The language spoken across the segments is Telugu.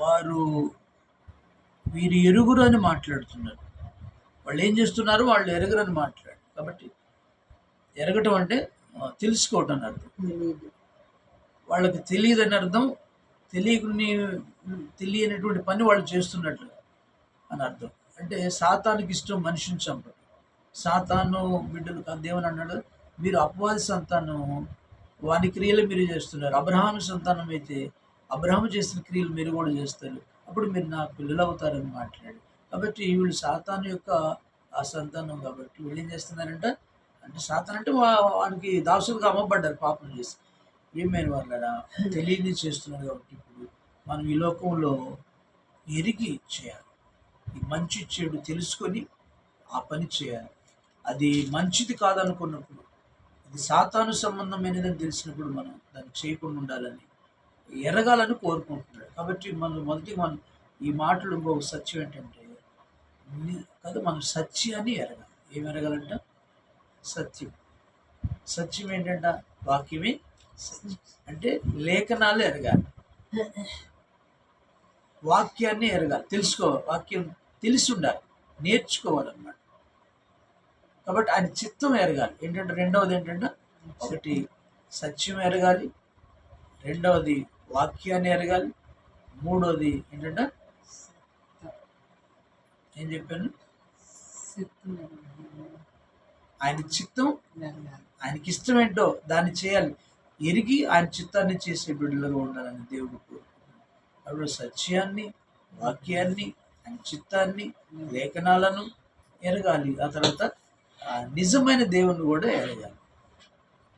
వారు వీరు ఎరుగురు అని మాట్లాడుతున్నారు. వాళ్ళు ఏం చేస్తున్నారు? వాళ్ళు ఎరగరు అని మాట్లాడు కాబట్టి ఎరగటం అంటే తెలుసుకోవటం అని అర్థం. వాళ్ళకి తెలియదు అని అర్థం. తెలియని తెలియనటువంటి పని వాళ్ళు చేస్తున్నట్లు అని అర్థం. అంటే సాతానికి ఇష్టం మనిషిని చంపడం. సాతాను బిడ్డలు దేవుని అన్నాడు మీరు అపవాది సంతానం వాని క్రియలు మీరు చేస్తున్నారు. అబ్రహాము సంతానం అయితే అబ్రహం చేసిన క్రియలు మీరు కూడా చేస్తారు. అప్పుడు మీరు నా పిల్లలు అవుతారని మాట్లాడు కాబట్టి వీళ్ళు సాతాను యొక్క ఆ సంతానం కాబట్టి వీళ్ళు ఏం చేస్తున్నారంట? అంటే సాతాన్ అంటే వా- వానికి దాసులుగా అమ్మబడ్డారు పాపం చేసి. ఏమైన వాళ్ళరా తెలియని చేస్తున్నారు కాబట్టి ఇప్పుడు మనం ఈ లోకంలో ఎరిగి చేయాలి. ఈ మంచి చెడు తెలుసుకొని ఆ పని చేయాలి. అది మంచిది కాదనుకున్నప్పుడు ఇది సాతాను సంబంధమైనదని తెలిసినప్పుడు మనం దాన్ని చేయకుండా ఉండాలని ఎరగాలని కోరుకుంటున్నాడు. కాబట్టి మనం మొదటి మనం ఈ మాటలు ఇంకొక సత్యం ఏంటంటే కదా మనం సత్యాన్ని ఎరగాలి. ఏం ఎరగాలంట? సత్యం. సత్యం ఏంటంట? వాక్యమే సత్యం. అంటే లేఖనాలు ఎరగాలి. వాక్యాన్ని ఎరగాలి. తెలుసుకోవాలి. వాక్యం తెలిసి ఉండాలి. నేర్చుకోవాలన్నమాట. కాబట్టి ఆయన చిత్తం ఎరగాలి. ఏంటంటే రెండవది ఏంటంటే? ఒకటి సత్యం ఎరగాలి. రెండవది వాక్యాన్ని ఎరగాలి మూడవది ఏంటంటే ఏం చెప్పాను? ఆయన చిత్తం ఆయనకి ఇష్టం ఏంటో దాన్ని చేయాలి. ఎరిగి ఆయన చిత్తాన్ని చేసే బిడ్డలుగా ఉండాలని దేవుడు కోరుకుంటున్నాడు. అప్పుడు సత్యాన్ని వాక్యాన్ని ఆయన చిత్తాన్ని లేఖనాలను ఎరగాలి. ఆ తర్వాత నిజమైన దేవుని కూడా ఎరగాలి.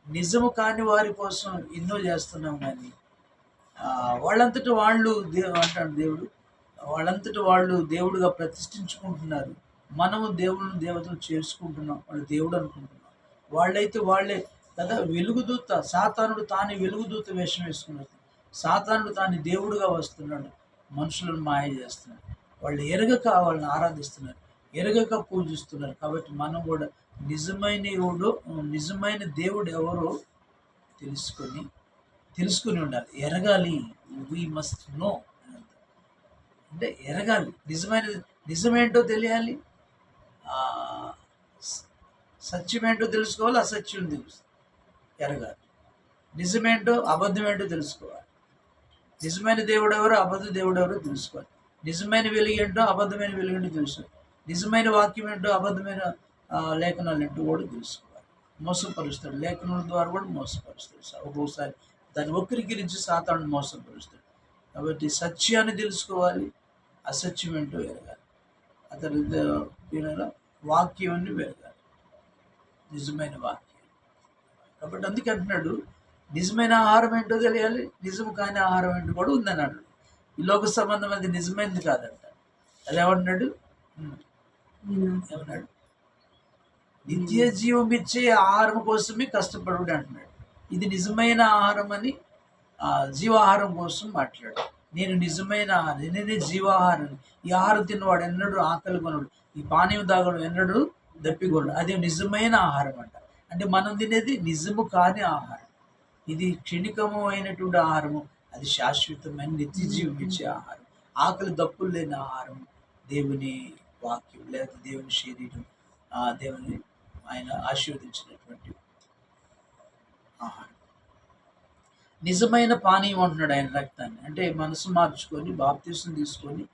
నిజము కాని వారి కోసం ఎన్నో చేస్తున్నాం కానీ వాళ్ళంతట వాళ్ళు దేవు అంటాడు దేవుడు. వాళ్ళంతట వాళ్ళు దేవుడుగా ప్రతిష్ఠించుకుంటున్నారు. మనము దేవుని దేవతలు చేసుకుంటున్నాం వాళ్ళు దేవుడు అనుకుంటున్నాం. వాళ్ళైతే వాళ్ళే కదా వెలుగుదూత సాతానుడు తాను వెలుగుదూత వేషం వేసుకున్నారు సాతానుడు తాను దేవుడుగా వస్తున్నాడు. మనుషులను మాయ చేస్తున్నాడు. వాళ్ళు ఎరగక వాళ్ళని ఆరాధిస్తున్నారు. ఎరగక పూజిస్తున్నారు. కాబట్టి మనం కూడా నిజమైన దేవుడు నిజమైన దేవుడు ఎవరో తెలుసుకొని తెలుసుకుని ఉండాలి. ఎరగాలి. వీ మస్ట్ నో అంటే ఎరగాలి. నిజమైన నిజమేంటో తెలియాలి. సత్యమేంటో తెలుసుకోవాలి. అసత్యం తెలుసు ఎరగాలి. నిజమేంటో అబద్ధమేంటో తెలుసుకోవాలి. నిజమైన దేవుడు ఎవరో? అబద్ధ దేవుడు ఎవరో? తెలుసుకోవాలి. నిజమైన వెలుగు ఏంటో? అబద్ధమైన వెలుగు ఏంటో నిజమైన వాక్యం ఏంటో? అబద్ధమైన లేఖనాలు ఏంటో కూడా తెలుసుకోవాలి. మోసపరుస్తాడు. లేఖనాల ద్వారా కూడా మోసపరుస్తాడు. స- ఒక్కొక్కసారి దాన్ని వక్రీకరించి సాతాను మోసపరుస్తాడు. కాబట్టి సత్యాన్ని తెలుసుకోవాలి అసత్యం ఏంటో ఎరగాలి. అతని దీనిలో వాక్యాన్ని పెరగాలి. నిజమైన వాక్యం. కాబట్టి అందుకే అంటున్నాడు నిజమైన ఆహారం ఏంటో తెలియాలి నిజం కాని ఆహారం ఏంటో కూడా ఉందని అన్నాడు ఈ లోక సంబంధమైనది నిజమైనది కాదంట. అది ఏమంటున్నాడు ఉమ్, ఏమన్నాడు నిత్య జీవం ఇచ్చే ఆహారం కోసమే కష్టపడు అంటున్నాడు. ఇది నిజమైన ఆహారం అని జీవాహారం కోసం మాట్లాడు. నేను నిజమైన ఆహారం నేనే జీవాహారం. ఈ ఆహారం తిన్నవాడు ఎన్నడూ ఆకలి కొనడు. ఈ పానీయం తాగడు ఎన్నడూ దప్పికొనడు అది నిజమైన ఆహారం అంట. అంటే మనం తినేది నిజము కాని ఆహారం. ఇది క్షణికము అయినటువంటి ఆహారము. అది శాశ్వతమైన నిత్య జీవం ఇచ్చే ఆహారం. ఆకలి దప్పులు లేని ఆహారం. దేవుని వాక్యం లేదా దేవుని శరీరం దేవుని ఆయన ఆశీర్వదించినటువంటి ఆహారం నిజమైన పానీయం అంటున్నాడు ఆయన రక్తాన్ని. అంటే మనసు మార్చుకొని బాప్తీసం తీసుకొని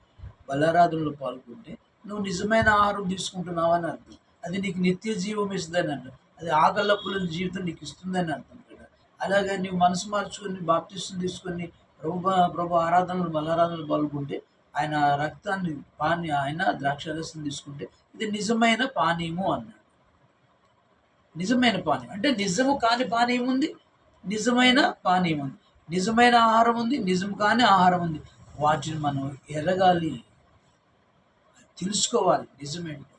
బలారాధనలో పాల్గొంటే నువ్వు నిజమైన ఆహారం తీసుకుంటున్నావు అని అర్థం. అది నీకు నిత్య జీవం ఇస్తుందని అర్థం. అది ఆకల్లప్పుల జీవితం నీకు ఇస్తుందని అర్థం కదా. అలాగే నువ్వు మనసు మార్చుకొని బాప్తీసం తీసుకొని ప్రభు ప్రభు ఆరాధనలు బలారాధనలు పాల్గొంటే ఆయన రక్తాన్ని పాని ఆయన ద్రాక్షరసం తీసుకుంటే ఇది నిజమైన పానీయము అన్నాడు. నిజమైన పానీయం. అంటే నిజము కాని పానీయం ఉంది నిజమైన పానీయం ఉంది నిజమైన ఆహారం ఉంది నిజం కాని ఆహారం ఉంది వాటిని మనం ఎరగాలి. తెలుసుకోవాలి. నిజమేంటో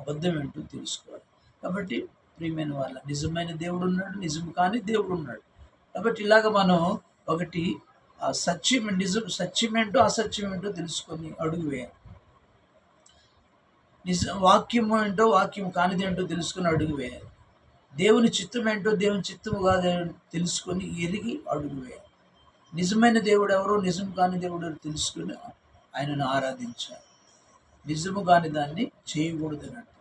అబద్ధమేంటో తెలుసుకోవాలి. కాబట్టి ప్రియమైన వాళ్ళ నిజమైన దేవుడు ఉన్నాడు నిజం కాని దేవుడు ఉన్నాడు కాబట్టి ఇలాగ మనం ఒకటి ఆ సత్యం నిజం సత్యమేంటో అసత్యమేంటో తెలుసుకొని అడుగు వేయాలి. నిజ వాక్యం ఏంటో వాక్యం కానిదేంటో తెలుసుకుని తెలుసుకొని అడుగు వేయాలి. దేవుని చిత్తం ఏంటో దేవుని చిత్తము కాదు తెలుసుకొని ఎరిగి అడుగు వేయాలి నిజమైన దేవుడు ఎవరో నిజం కాని దేవుడు తెలుసుకుని ఆయనను ఆరాధించాలి. నిజము కాని దాన్ని చేయకూడదు అన్నట్టు.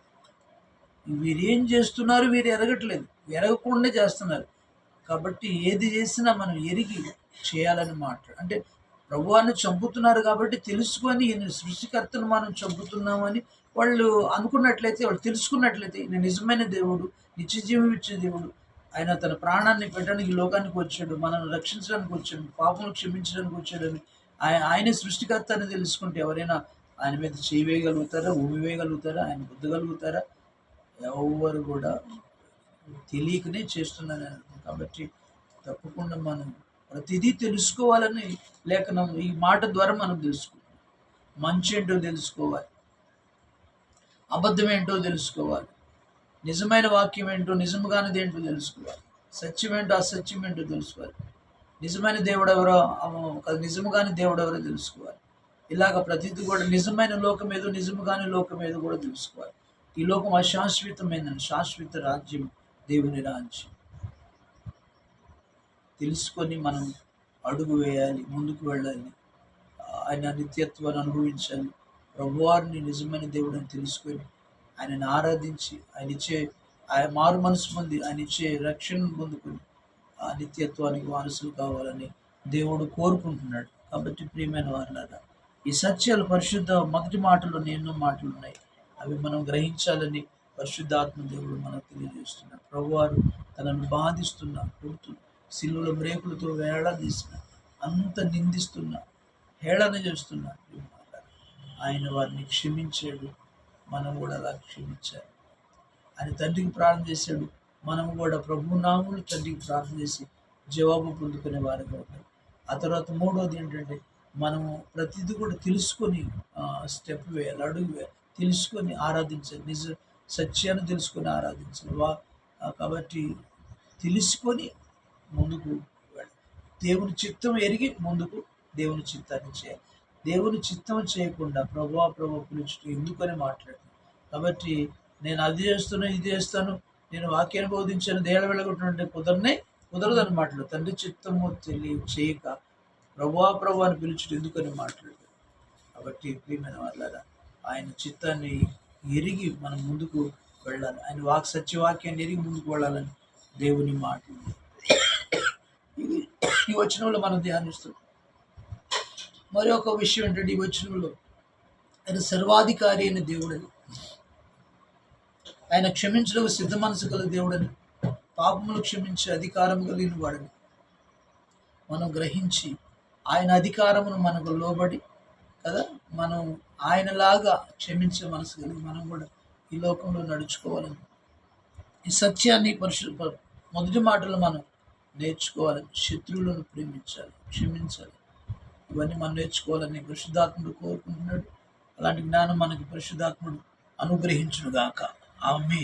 వీరు ఏం చేస్తున్నారు? వీరు ఎరగట్లేదు. ఎరగకుండా చేస్తున్నారు. కాబట్టి ఏది చేసినా మనం ఎరిగి చేయాలని మాట. అంటే ప్రభువాన్ని చంపుతున్నారు కాబట్టి తెలుసుకొని ఈయన సృష్టికర్తను మనం చంపుతున్నామని వాళ్ళు అనుకున్నట్లయితే వాళ్ళు తెలుసుకున్నట్లయితే నేను నిజమైన దేవుడు నిత్య జీవం ఇచ్చే దేవుడు. ఆయన తన ప్రాణాన్ని పెట్టడానికి ఈ లోకానికి వచ్చాడు మనల్ని రక్షించడానికి వచ్చాడు పాపను క్షమించడానికి వచ్చాడని ఆయన ఆయనే సృష్టికర్త అని తెలుసుకుంటే ఎవరైనా ఆయన మీద చేయవేయగలుగుతారా వేయగలుగుతారా ఆయన బుద్ధగలుగుతారా ఎవరు కూడా తెలియకనే చేస్తున్నారు కాబట్టి తప్పకుండా మనం ప్రతిదీ తెలుసుకోవాలని లేఖనం ఈ మాట ద్వారా మనం తెలుసుకుంటాం. మంచి ఏంటో తెలుసుకోవాలి. అబద్ధం ఏంటో తెలుసుకోవాలి. నిజమైన వాక్యం ఏంటో నిజముగానిది ఏంటో తెలుసుకోవాలి. సత్యం ఏంటో అసత్యం ఏంటో తెలుసుకోవాలి. నిజమైన దేవుడు ఎవరో నిజముగాని దేవుడు ఎవరో తెలుసుకోవాలి. ఇలాగ ప్రతిదీ కూడా నిజమైన లోకం ఏదో నిజముగాని లోకం ఏదో కూడా తెలుసుకోవాలి. ఈ లోకం అశాశ్వతమైనది శాశ్వత రాజ్యం దేవుని రాజ్యం. తెలుసుకొని మనం అడుగు వేయాలి ముందుకు వెళ్ళాలి. ఆయన నిత్యత్వాన్ని అనుభవించాలి. ప్రభువారిని నిజమైన దేవుడని తెలుసుకొని ఆయనను ఆరాధించి ఆయన ఇచ్చే ఆయన మారు మనసు పొంది ఆయన ఇచ్చే రక్షణను పొందుకొని ఆ నిత్యత్వానికి వారసులు కావాలని దేవుడు కోరుకుంటున్నాడు. కాబట్టి ప్రియమైన వారులారా ఈ సత్యాలు పరిశుద్ధ మొదటి మాటలు ఎన్నో మాటలు ఉన్నాయి. అవి మనం గ్రహించాలని పరిశుద్ధాత్మ దేవుడు మనకు తెలియజేస్తున్నాడు. ప్రభువారు తనను బాధిస్తున్న కొడుతు సిల్లుల బ్రేకులతో వేలాడదీసిన అంత నిందిస్తున్న హేళన చేస్తున్నా ఆయన వారిని క్షమించాడు. మనం కూడా అలా క్షమించాలి. ఆయన తండ్రికి ప్రార్థన చేశాడు. మనం కూడా ప్రభు నాములు తండ్రికి ప్రార్థన చేసి జవాబు పొందుకునే వారిగా ఉంటాం ఆ తర్వాత మూడోది ఏంటంటే మనము ప్రతిదీ కూడా తెలుసుకొని స్టెప్ వేయాలి అడుగు వేయాలి. తెలుసుకొని ఆరాధించాలి. నిజ సత్యాన్ని తెలుసుకొని ఆరాధించాలి. వా కాబట్టి తెలుసుకొని ముందుకు వెళ్ళాలి. దేవుని చిత్తం ఎరిగి ముందుకు దేవుని చిత్తాన్ని చేయాలి. దేవుని చిత్తం చేయకుండా ప్రభా ప్రభా పిలుచుటూ ఎందుకని మాట్లాడు కాబట్టి నేను అది చేస్తాను ఇది చేస్తాను నేను వాక్యాన్ని బోధించాను దేహ వెళ్ళగొట్టుంటే కుదరనే కుదరదని మాట్లాడు. తండ్రి చిత్తము తెలియ చేయక ప్రభా ప్రభు అని పిలుచుట ఎందుకని మాట్లాడు? కాబట్టి ప్రియమైన వాళ్ళరా ఆయన చిత్తాన్ని ఎరిగి మనం ముందుకు వెళ్ళాలి. ఆయన వాక్ సత్యవాక్యాన్ని ఎరిగి ముందుకు వెళ్ళాలని దేవుని మాటలు. ఈ వచనంలో మనం ధ్యానిస్తున్నాం. మరి ఒక విషయం ఏంటంటే ఈ వచనంలో? ఆయన సర్వాధికారి అయిన దేవుడని. ఆయన క్షమించడం సిద్ధ మనసు గల దేవుడని. పాపములు క్షమించే అధికారం కలిగిన వాడని. మనం గ్రహించి ఆయన అధికారమును మనకు లోబడి కదా? మనం ఆయనలాగా క్షమించే మనసు కలిగి మనం కూడా ఈ లోకంలో నడుచుకోవాలని. ఈ సత్యాన్ని పరిశు మొదటి మాటలు మనం నేర్చుకోవాలని శత్రువులను ప్రేమించాలి క్షమించాలి. ఇవన్నీ మనం నేర్చుకోవాలని పరిశుద్ధాత్ముడు కోరుకుంటున్నాడు. అలాంటి జ్ఞానం మనకి పరిశుద్ధాత్ముడు అనుగ్రహించునుగాక. ఆమె